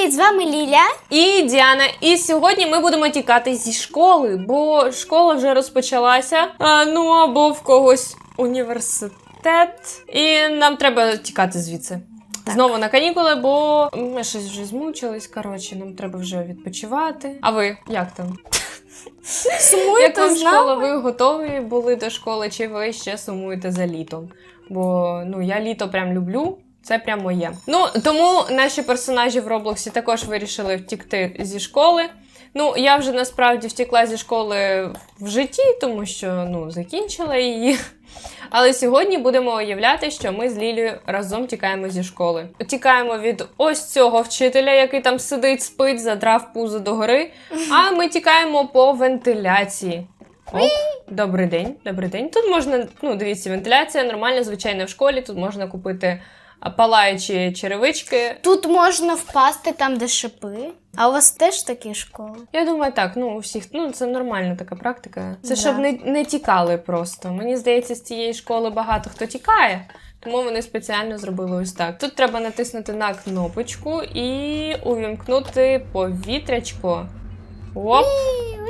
привіт! З вами Ліля. І Діана, і сьогодні ми будемо тікати зі школи, бо школа вже розпочалася. А, ну або в когось університет, і нам треба тікати звідси. Знову на канікули, бо ми щось вже змучились. Коротше, нам треба вже відпочивати. А ви як там? Як вам школа? Ви готові були до школи, чи ви ще сумуєте за літом? Бо ну я літо прям люблю. Це прям моє. Ну тому наші персонажі в Роблоксі також вирішили втікти зі школи. Ну, я вже насправді втекла зі школи в житті, тому що ну, закінчила її. Але сьогодні будемо уявляти, що ми з Лілією разом тікаємо зі школи. Тікаємо від ось цього вчителя, який там сидить, спить, задрав пузо догори. А ми тікаємо по вентиляції. Оп, добрий день, добрий день. Тут можна, ну, дивіться, вентиляція нормальна, звичайно, в школі. Тут можна купити палаючі черевички. Тут можна впасти там, де шипи. А у вас теж такі школи? Я думаю, так, ну у всіх, ну це нормальна така практика. Це Да. щоб не, не тікали просто. Мені здається, з цієї школи багато хто тікає, тому вони спеціально зробили ось так. Тут треба натиснути на кнопочку і увімкнути повітрячко. Оп,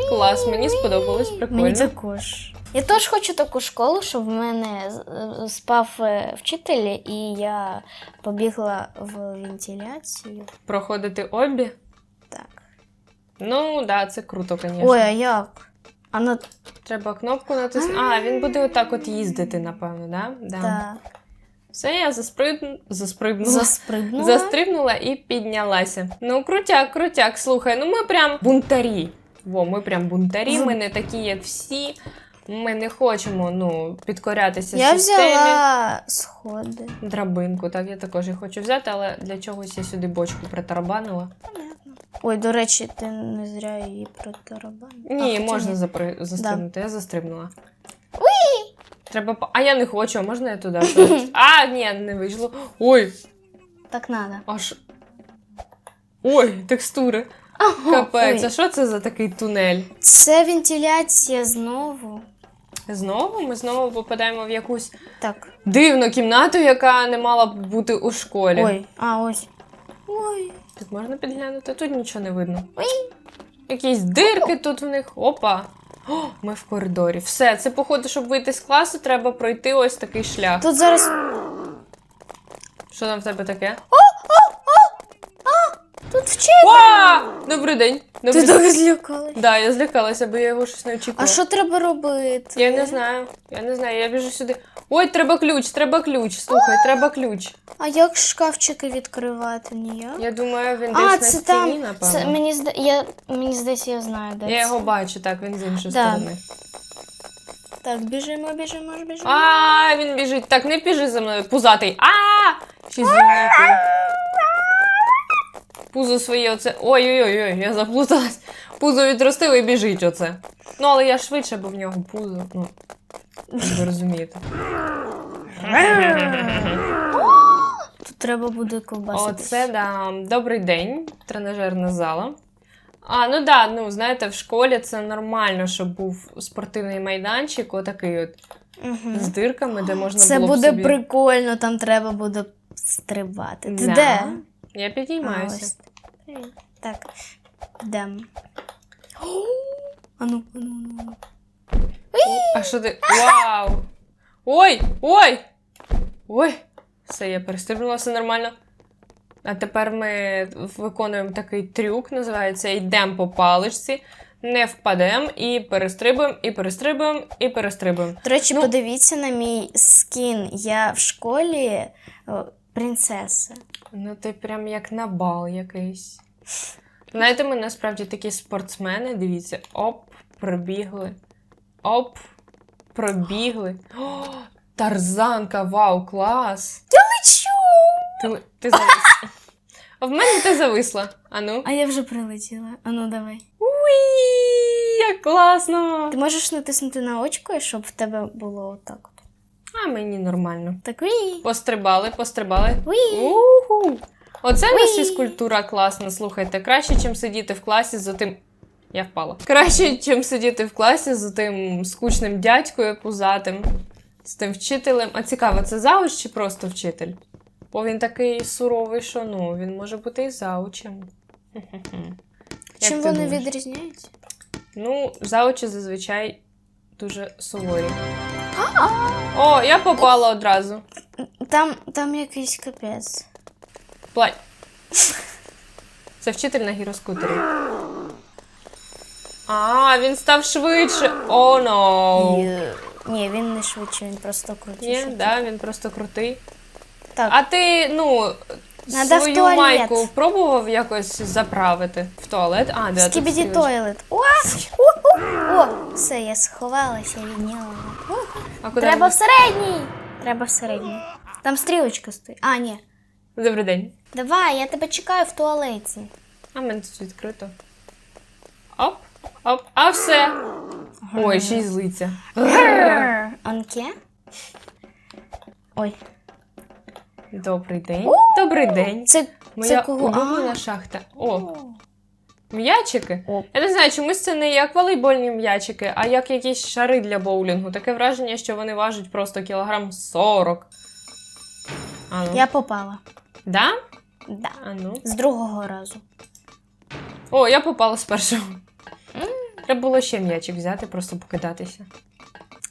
клас, мені сподобалось, прикольно. Мені також. Я теж хочу таку школу, щоб в мене з- спав е, вчитель, і я побігла в вентиляцію. Проходити обі. Так. Ну, так, да, це круто, звісно. Ой, а як? А на Треба кнопку натиснути. А, він буде отак от їздити, напевно, да? Да. так. Все, я заспригну... заспригнула. Заспригнула. Застрибнула і піднялася. Ну, крутяк, крутяк. Слухай, ну ми прям бунтарі. Во, ми прям бунтарі, ми не такі, як всі. Ми не хочемо ну, підкорятися Я системі. взяла сходи. Драбинку, так, я також її хочу взяти, але для чогось я сюди бочку притарабанила. Понятно. Ой, до речі, ти не зря її протарабанила. Ні, А, можна ні. запри... застрибнути, я застрибнула. Треба по- А я не хочу, а можна я туди? а, ні, не вийшло. Ой, Так надо. аж. Ой, текстури. Капець, Ой. а що це за такий тунель? Це вентиляція знову. Знову ми знову попадаємо в якусь Так. дивну кімнату, яка не мала б бути у школі. Ой, а ось. Ой. Тут можна підглянути, тут нічого не видно. Ой. Якісь дирки тут в них. Опа. О, ми в коридорі. Все, це, походу, щоб вийти з класу, треба пройти ось такий шлях. Тут зараз. Що там в тебе таке? Тут вчитель. О! Добрий день. Добрий Ти день. так злякалась. Да, я злякалася, бо я його щось не очікувала. А що треба робити? Я не знаю. Я не знаю, я біжу сюди. Ой, треба ключ, треба ключ. Слухай, треба ключ. А як шкафчики відкривати? Ніяк? Я думаю, він А, десь це на стіні, там. напевно. Це, мені, зда... я... мені здається, я знаю, де Я це. його бачу, так, він з іншої Да. сторони. Так, біжимо, біжимо, біжимо. А, він біжить. Так, не біжи за мною. Пузатий. А! Ще звільнити. Пузо своє оце. Ой-ой-ой, я заплуталась. Пузо відростило і біжить оце. Ну, але я швидше, бо в нього пузо. Ну, ви розумієте. Тут треба буде ковбасити. Оце да. Добрий день, тренажерна зала. А, ну да, ну знаєте, в школі це нормально, щоб був спортивний майданчик, отакий от Угу. з дирками, де можна Це було б буде собі... прикольно, там треба буде стрибати. Ти Да. де? Я підіймаюся. Привіт. Так, йдемо. Ану, ану, ану. А що ти? Вау! Ой! Ой! Ой! Все, я перестрибнула, все нормально. А тепер ми виконуємо такий трюк, називається йдемо по паличці, не впадемо і перестрибуємо, і перестрибуємо, і перестрибуємо. До речі, Ну- подивіться на мій скін. Я в школі принцеса. Ну, ти прям як на бал якийсь. Знаєте, ми насправді такі спортсмени, дивіться, оп, пробігли. Оп, пробігли. О, тарзанка, вау, клас! Лечу! Ти, ти зависла. А в мене ти зависла. Ану. А я вже прилетіла. Ану, давай. Уї, як класно! Ти можеш натиснути на очко, щоб в тебе було отак. А мені нормально. Так уї. Пострибали, пострибали. Уї. Уху. Оце в нас фізкультура класна, слухайте. Краще, ніж сидіти в класі з отим. Я впала. Краще, ніж сидіти в класі з тим скучним дядькою пузатим, з тим вчителем. А цікаво, це зауч чи просто вчитель? Бо він такий суровий, що ну, він може бути і заучем. Чим вони відрізняються? Ну, заочі зазвичай дуже суворі. О, я попала одразу. Там, там якийсь капець. Плай. Це вчитель на гіроскутері. А, він став швидше. О, но. Є. Ні, він не швидше, він просто Ні, да, він просто крутий. Так, А ти, ну, Надо в свою туалет. майку пробував якось заправити в туалет? А, да, Скібіді тойлет. О, о, о, о, все, я сховалася від нього. А куди Треба в середній. Треба в середній. Там стрілочка стоїть. А, ні. Добрий день. Давай, я тебе чекаю в туалеті. А в мене тут відкрито. Оп, оп, а все. Ой, ще й злиться. Анке? Ой, Добрий день. Добрий день. це, Моя це кого? улюблена шахта. О, м'ячики? Я не знаю, чомусь це не як волейбольні м'ячики, а як якісь шари для боулінгу. Таке враження, що вони важать просто кілограм 40. А ну. Я попала. Да? Да. А ну. З другого разу. О, я попала з першого. Треба було ще м'ячик взяти, просто покидатися.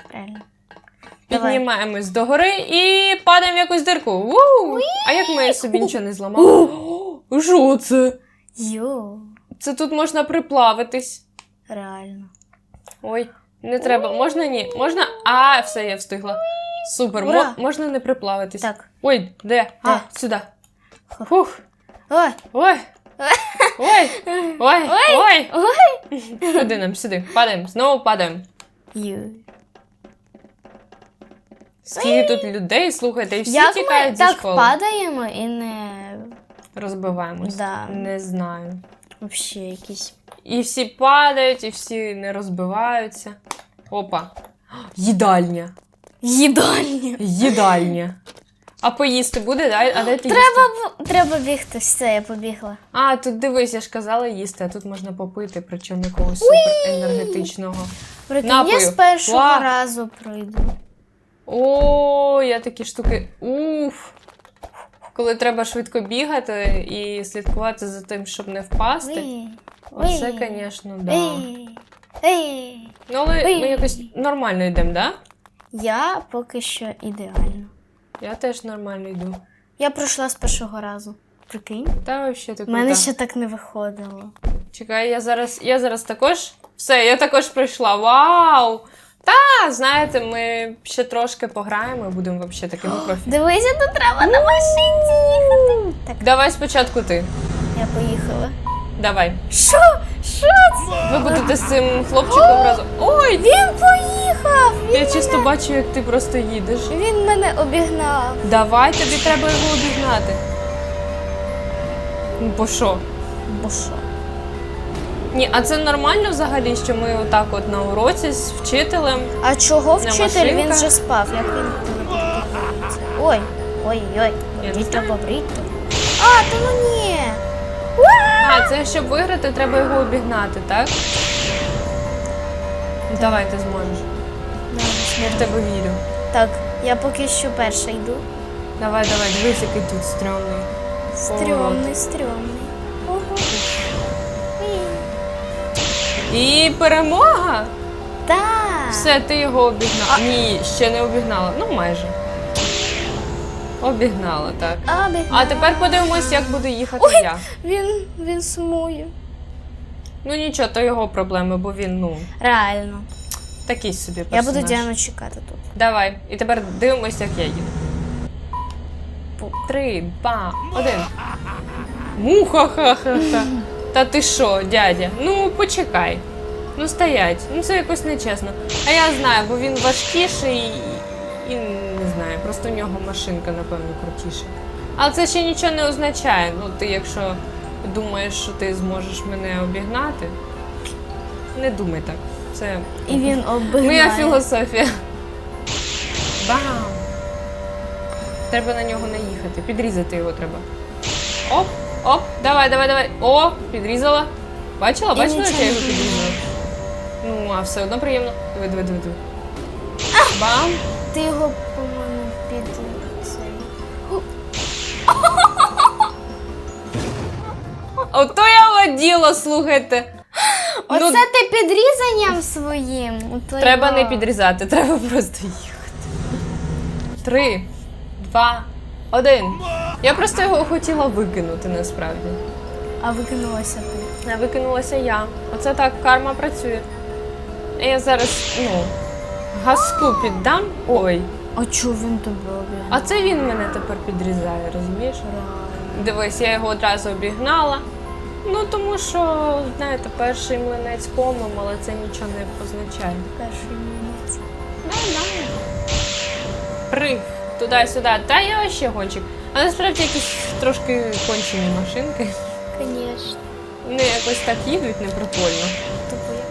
Правильно. Давай. Піднімаємось догори і падаємо в якусь дирку. Ву! А як ми собі нічого не зламали? Що це? Йо, Це тут можна приплавитись. реально. Ой, не треба. Можна ні? Можна. А, все, я встигла. Супер. Мо- Ура! можна не приплавитись. Так. Ой, де? А, Де? сюди. Фух. Ой, Ой. Ой. Ой. Ой. ой. Куди нам? Сюди. Падаємо. Знову падаємо. Скільки тут людей, слухайте, і всі Як ми тікають зі так школи. падаємо і не Розбиваємось. Да. Не знаю. Вообще якісь. І всі падають, і всі не розбиваються. Опа. Їдальня. Їдальня. Їдальня. А поїсти буде? Дай- А де ти їсти? Треба, б- треба бігти. Все, я побігла. А, тут дивись, я ж казала їсти, а тут можна попити, причому якогось супер енергетичного. Прикинь, Напою. я з першого Ва. разу пройду. О, я такі штуки. Уф. Коли треба швидко бігати і слідкувати за тим, щоб не впасти. Оце, звісно, да. Ну, але ми якось нормально йдемо, да? Я поки що ідеально. Я теж нормально йду. Я пройшла з першого разу. Прикинь? Та вообще ти У мене ще так не виходило. Чекай, я зараз, я зараз також. Все, я також пройшла. Вау! Та, знаєте, ми ще трошки пограємо і будемо взагалі такими профі. Дивися, тут треба на машинці їхати. Так, Давай спочатку ти. я поїхала. Давай. Що? Що це? Ви будете з цим хлопчиком разом. Ой, Він поїхав! я чисто бачу, як ти просто їдеш. Він мене обігнав. Давай, тобі треба його обігнати. Ну, бо що? Бо що? Ні, а це нормально взагалі, що ми отак от на уроці з вчителем. А чого На вчитель? Він машинках? вже спав. Як він телепортується? Ой, ой, ой, Я не дітя знаю. А, та ну ні. А, це щоб виграти, треба його обігнати, так? Давай, ти зможеш. Да, Я в тебе вірю. Так, я поки що перша йду. Давай, давай, дивись, який тут стрьомний. Стрьомний, стрьомний. І перемога! Так. Все, ти його обігнала. Ні, ще не обігнала. Ну, майже. Обігнала, так. Обігнала. А тепер подивимось, як буду їхати Ой. я. Він, він сумує. Ну нічого, то його проблеми, бо він, ну, Реально. такий собі Я буду Діану чекати тут. Давай. І тепер дивимось, як я їду. Три, два, один. Муха-ха-ха-ха. Та ти що, дядя? Ну, почекай. Ну, стоять. Ну, це якось нечесно. А я знаю, бо він важкіший і, і не знаю, просто у нього машинка, напевно, крутіша. Але це ще нічого не означає. Ну, ти якщо думаєш, що ти зможеш мене обігнати, не думай так. Це І він обігнає. Моя філософія. Бам! Треба на нього наїхати. Підрізати його треба. Оп, оп, давай, давай, давай. О, підрізала. Бачила? Бачила, нічого я його підрізала? Ну, а все одно приємно. Диви, диви, диви, диви. Бам! Ти його, по-моєму, під цей. Ото я О, діло, слухайте. Оце Ну, ти підрізанням своїм. Треба не підрізати, треба просто їхати. Три, два, один. Я просто його хотіла викинути насправді. А викинулася ти. А викинулася я. Оце так карма працює. Я зараз, ну, газку піддам. Ой. А чого він тебе обігнав? А це він мене тепер підрізає, розумієш? Дивись, я його одразу обігнала. Ну, тому що, знаєте, перший млинець комом, але це нічого не позначає. Перший місяць. Прив туди-сюди. Та я ще гонщик. А насправді якісь трошки кончені машинки. Звісно. Вони якось так їдуть неприкольно. Тупо як.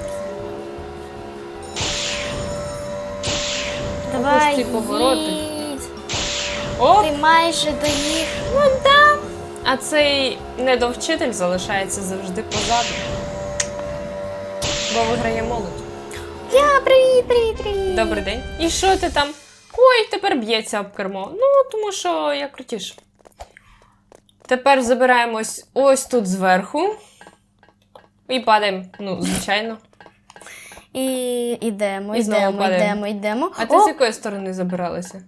Давай, ті повороти. їдь. О! Ти майже доїхав. Ну да. А цей недовчитель залишається завжди позаду. Бо виграє молодь. Я, привіт, привіт, привіт. Добрий день. І що ти там? Ой, тепер б'ється об кермо. Ну, тому що я крутіше. Тепер забираємось ось тут зверху. І падаємо. Ну, звичайно. І йдемо, І знову йдемо, падаємо. йдемо, йдемо. А ти О, з якої сторони забиралася?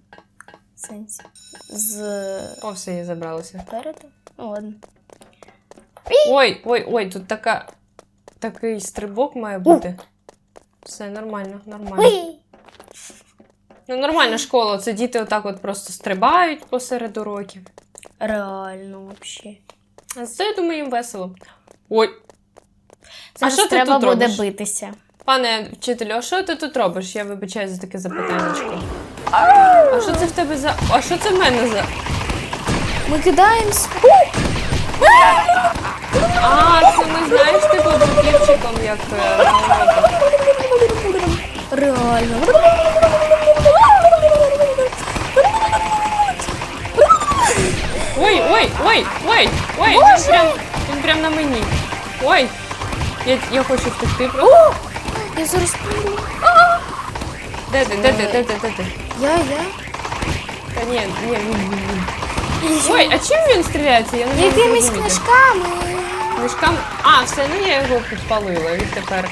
сенсі. З О, все, я забралася. переду? Ну, ладно. Ой, ой, ой, тут така. Такий стрибок має бути. Все нормально, нормально. Уй! Ну, нормальна школа. Це діти отак от просто стрибають посеред уроків. Реально, взагалі. А це, я думаю, їм весело. Ой, Зараз що ти треба тут буде робиш? битися. пане вчителю, а що ти тут робиш? Я вибачаю за таке запитаннячко. А що це в тебе за. А що це в мене за. Ми кидаємось. А, це ми знаєш, типу бутівчиком, як е. Реально. Ой, ой, ой, ой, ой, він прям, він прям на мені. Ой. Я, я хочу втекти просто. О! Я зараз помру. Де ти, де ти, де ти, де ти? Я, я. Та ні, ні, він, він. Ой, а чим він стріляється? Я не Якимись книжками. Книжкам. А, все, ну я його підпалила. Він тепер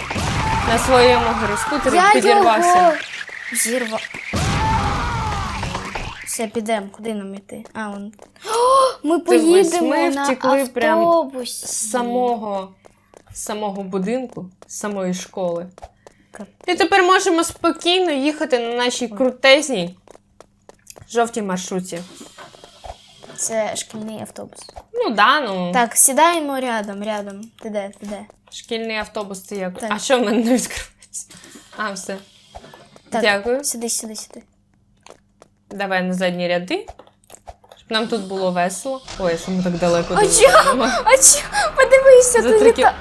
на своєму гироскутері Я підірвався. його зірва. Все, підемо. Куди нам йти? А, вон. Ми поїдемо ми на втекли прям. З самого, з самого будинку, з самої школи. І тепер можемо спокійно їхати на нашій крутезній жовтій маршруті. Це шкільний автобус. Ну да, ну. Так, сідаємо рядом, рядом. Ти де, ти де? Шкільний автобус це як. Так. А що в мене не відкривається? А, все. Так, Дякую. Сиди, сиди, сиди. Давай на задні ряди. Нам тут було весело. Ой, що ми так далеко А чого? А чо? Подивися, За ти літа.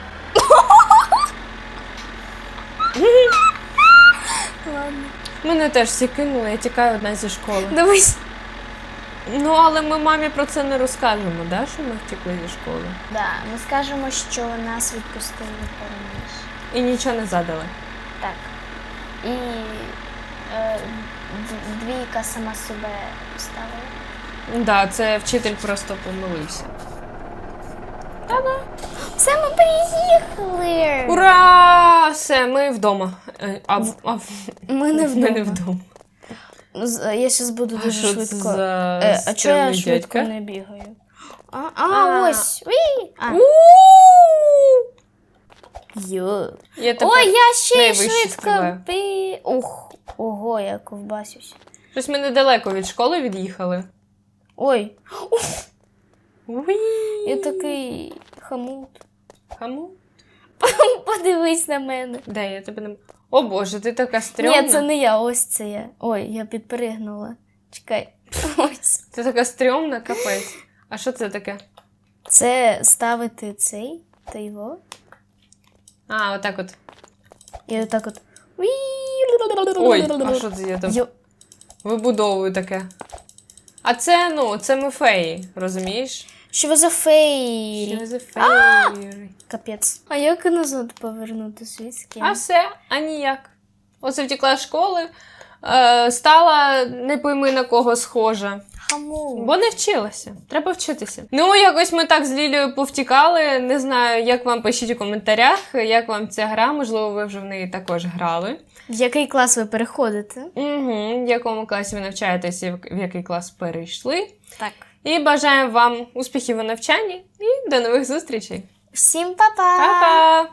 Ладно. Мене теж всі кинули, я тікаю одна зі школи. Дивись. Ну, але ми мамі про це не розкажемо, да, що ми втекли зі школи. Да, ми скажемо, що нас відпустили раніше. І нічого не задали. Так. І е, д- двійка сама себе поставила. Да, це вчитель просто помилився. Все, ми приїхали! Ура! Все, ми вдома. Е, А, а в- Ми не не вдома. вдома. З- Я зараз буду А дуже що це швидко. за Е, а чого я стрімний швидко дядька? не бігаю? А, а, А. ось. Уї! А. У-у-у! Йо. Я тепер... Ой, я ще й найвище швидко стрибаю. би. Ух, ого, я ковбасюсь. Щось ми недалеко від школи від'їхали. Ой, я такий хамут. Кому? Подивись на мене. Де я тебе не. О боже, ти така стрьомна. Ні, це не я, ось це я. Ой, я підпригнула. Чекай. Ось. Ти така стрьомна, капець. А що це таке? Це ставити цей та його. А, отак от. І отак от. Ой, а що це я там Йо. вибудовую таке? А це, ну, це ми феї, розумієш? Що ви за фейрі? Що за феї? Капець. А як назад повернути світський? А все, а ніяк. Оце втекла з школи, е, стала не пойми на кого схожа. Хаму. Бо не вчилася. Треба вчитися. Ну, якось ми так з Лілією повтікали. Не знаю, як вам пишіть у коментарях, як вам ця гра, можливо, ви вже в неї також грали. В який клас ви переходите? Угу. В якому класі ви навчаєтесь і в який клас перейшли. Так. І бажаємо вам успіхів у навчанні і до нових зустрічей. Всім па-па! Па-па!